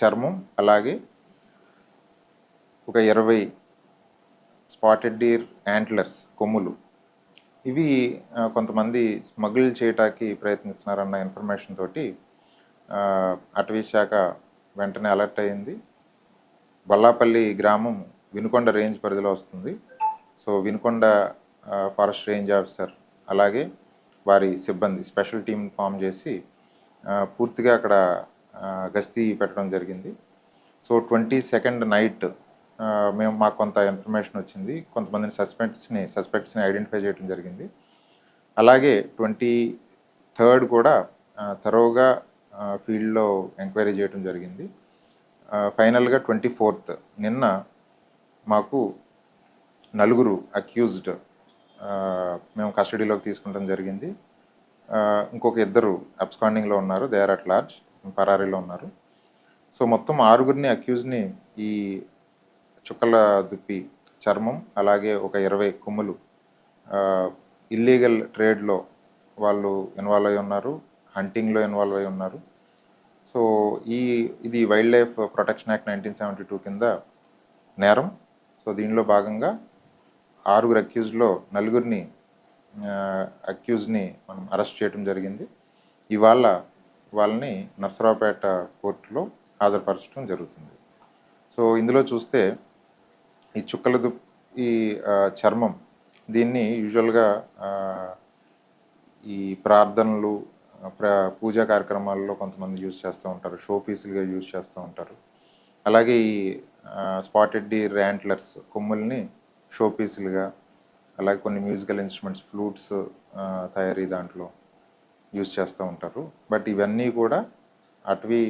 చర్మం అలాగే ఒక ఇరవై స్పాటెడ్ డీర్ యాంట్లర్స్ కొమ్ములు. ఇవి కొంతమంది స్మగుల్ చేయటానికి ప్రయత్నిస్తున్నారన్న ఇన్ఫర్మేషన్ తోటి అటవీ శాఖ వెంటనే అలర్ట్ అయింది. బొల్లాపల్లి గ్రామం వినుకొండ రేంజ్ పరిధిలో వస్తుంది. So Vinukonda forest range officer అలాగే వారి సిబ్బంది స్పెషల్ టీం ఫామ్ చేసి పూర్తిగా అక్కడ గస్తీ పెట్టడం జరిగింది. సో ట్వంటీ సెకండ్ నైట్ మేము మాకు కొంత ఇన్ఫర్మేషన్ వచ్చింది. కొంతమందిని సస్పెక్ట్స్ని సస్పెక్ట్స్ని ఐడెంటిఫై చేయడం జరిగింది. అలాగే ట్వంటీ థర్డ్ కూడా తరోగా ఫీల్డ్లో ఎంక్వైరీ చేయడం జరిగింది. ఫైనల్గా ట్వంటీ ఫోర్త్ నిన్న మాకు నలుగురు అక్యూజ్డ్ మేము కస్టడీలోకి తీసుకుంటాం జరిగింది. ఇంకొక ఇద్దరు అబ్స్కాండింగ్లో ఉన్నారు. They are at large. పరారీలో ఉన్నారు. సో మొత్తం ఆరుగురిని అక్యూజ్ని ఈ చుక్కల దుప్పి చర్మం అలాగే ఒక ఇరవై కొమ్ములు ఇల్లీగల్ ట్రేడ్లో వాళ్ళు ఇన్వాల్వ్ అయి ఉన్నారు హంటింగ్లో ఇన్వాల్వ్ అయి ఉన్నారు. సో ఈ ఇది wildlife protection act nineteen seventy two కింద నేరం. సో దీనిలో భాగంగా ఆరుగురు అక్యూజ్లో నలుగురిని అక్యూజ్ని మనం అరెస్ట్ చేయడం జరిగింది. ఇవాళ వాళ్ళని నర్సరావుపేట కోర్టులో హాజరుపరచడం జరుగుతుంది. సో ఇందులో చూస్తే ఈ చుక్కల దుప్ ఈ చర్మం దీన్ని యూజువల్గా ఈ ప్రార్థనలు ప్ర పూజా కార్యక్రమాల్లో కొంతమంది యూజ్ చేస్తూ ఉంటారు షో పీసులుగా యూజ్ చేస్తూ ఉంటారు. అలాగే ఈ స్పాటెడ్ డి ర్యాంట్లర్స్ కొమ్ముల్ని షో పీసులుగా అలాగే కొన్ని మ్యూజికల్ ఇన్స్ట్రుమెంట్స్ ఫ్లూట్స్ తయారీ దాంట్లో యూజ్ చేస్తూ ఉంటారు. బట్ ఇవన్నీ కూడా అటవీ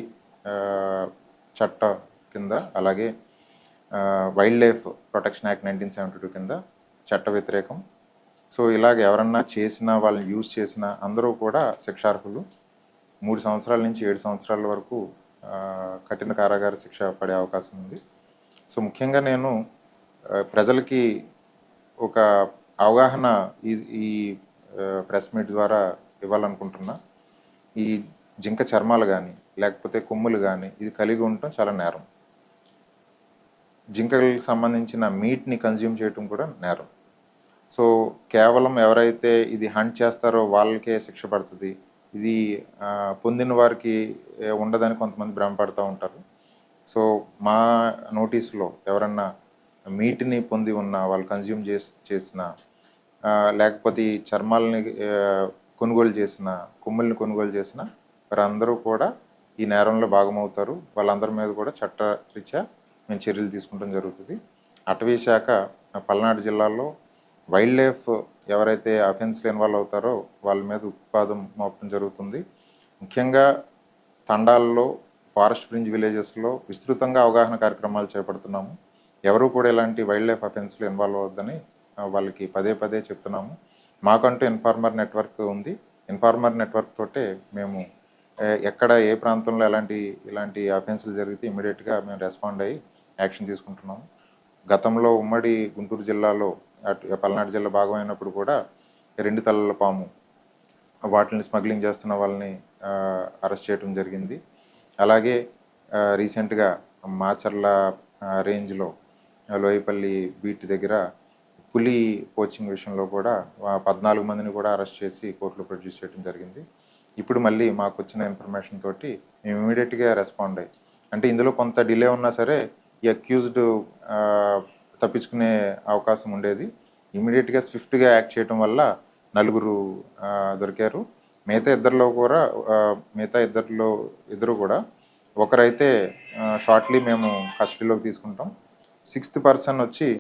చట్ట కింద అలాగే wildlife protection act nineteen seventy two కింద చట్ట వ్యతిరేకం. సో ఇలాగ ఎవరన్నా చేసినా వాళ్ళని యూజ్ చేసినా అందరూ కూడా శిక్షార్హులు. మూడు సంవత్సరాల నుంచి ఏడు సంవత్సరాల వరకు కఠిన కారాగార శిక్ష పడే అవకాశం ఉంది. సో ముఖ్యంగా నేను ప్రజలకి ఒక అవగాహన ఈ ఈ ప్రెస్ మీట్ ద్వారా ఇవ్వాలనుకుంటున్నా. ఈ జింక చర్మాలు కానీ లేకపోతే కొమ్ములు కానీ ఇది కలిగి ఉండటం చాలా నేరం. జింకలకు సంబంధించిన మీట్ని కన్జ్యూమ్ చేయటం కూడా నేరం. సో కేవలం ఎవరైతే ఇది హంట్ చేస్తారో వాళ్ళకే శిక్ష పడుతుంది. ఇది పొందిన వారికి ఉండదని కొంతమంది భ్రమపడుతూ ఉంటారు. సో మా నోటీసులో ఎవరన్నా మీట్ని పొంది ఉన్న వాళ్ళు కన్జ్యూమ్ చేసిన లేకపోతే ఈ చర్మాలని కొనుగోలు చేసిన కొమ్ముల్ని కొనుగోలు చేసిన వారందరూ కూడా ఈ నేరంలో భాగమవుతారు. వాళ్ళందరి మీద కూడా చట్టరీత్యా మేము చర్యలు తీసుకుంటాం జరుగుతుంది. అటవీ శాఖ పల్నాడు జిల్లాలో వైల్డ్ లైఫ్ ఎవరైతే అఫెన్స్లో ఇన్వాల్వ్ అవుతారో వాళ్ళ మీద ఉత్పాదం మోపడం జరుగుతుంది. ముఖ్యంగా తండాల్లో ఫారెస్ట్ ఫ్రింజ్ విలేజెస్లో విస్తృతంగా అవగాహన కార్యక్రమాలు చేపడుతున్నాము. ఎవరు కూడా ఇలాంటి వైల్డ్ లైఫ్ అఫెన్స్లో ఇన్వాల్వ్ అవద్దని వాళ్ళకి పదే పదే చెప్తున్నాము. మాకంటూ ఇన్ఫార్మర్ నెట్వర్క్ ఉంది. ఇన్ఫార్మర్ నెట్వర్క్ తోటే మేము ఎక్కడ ఏ ప్రాంతంలో ఎలాంటి ఇలాంటి అఫెన్సులు జరిగితే ఇమీడియట్గా మేము రెస్పాండ్ అయ్యి యాక్షన్ తీసుకుంటున్నాము. గతంలో ఉమ్మడి గుంటూరు జిల్లాలో అటు పల్నాడు జిల్లా భాగమైనప్పుడు కూడా రెండు తలల పాము వాటిని స్మగ్లింగ్ చేస్తున్న వాళ్ళని అరెస్ట్ చేయడం జరిగింది. అలాగే రీసెంట్గా మాచర్ల రేంజ్లో లోయపల్లి బీట్ దగ్గర పులి కోచింగ్ విషయంలో కూడా పద్నాలుగు మందిని కూడా అరెస్ట్ చేసి కోర్టులో ప్రొడ్యూస్ చేయడం జరిగింది. ఇప్పుడు మళ్ళీ మాకు వచ్చిన ఇన్ఫర్మేషన్ తోటి మేము ఇమీడియట్గా రెస్పాండ్ అయ్యి అంటే ఇందులో కొంత డిలే ఉన్నా సరే ఈ అక్యూజ్డ్ తప్పించుకునే అవకాశం ఉండేది. ఇమీడియట్గా స్విఫ్ట్గా యాక్ట్ చేయడం వల్ల నలుగురు దొరికారు. మిగతా ఇద్దరిలో కూడా మిగతా ఇద్దరిలో ఇద్దరు కూడా ఒకరైతే షార్ట్లీ మేము కస్టడీలోకి తీసుకుంటాం. సిక్స్త్ పర్సన్ వచ్చి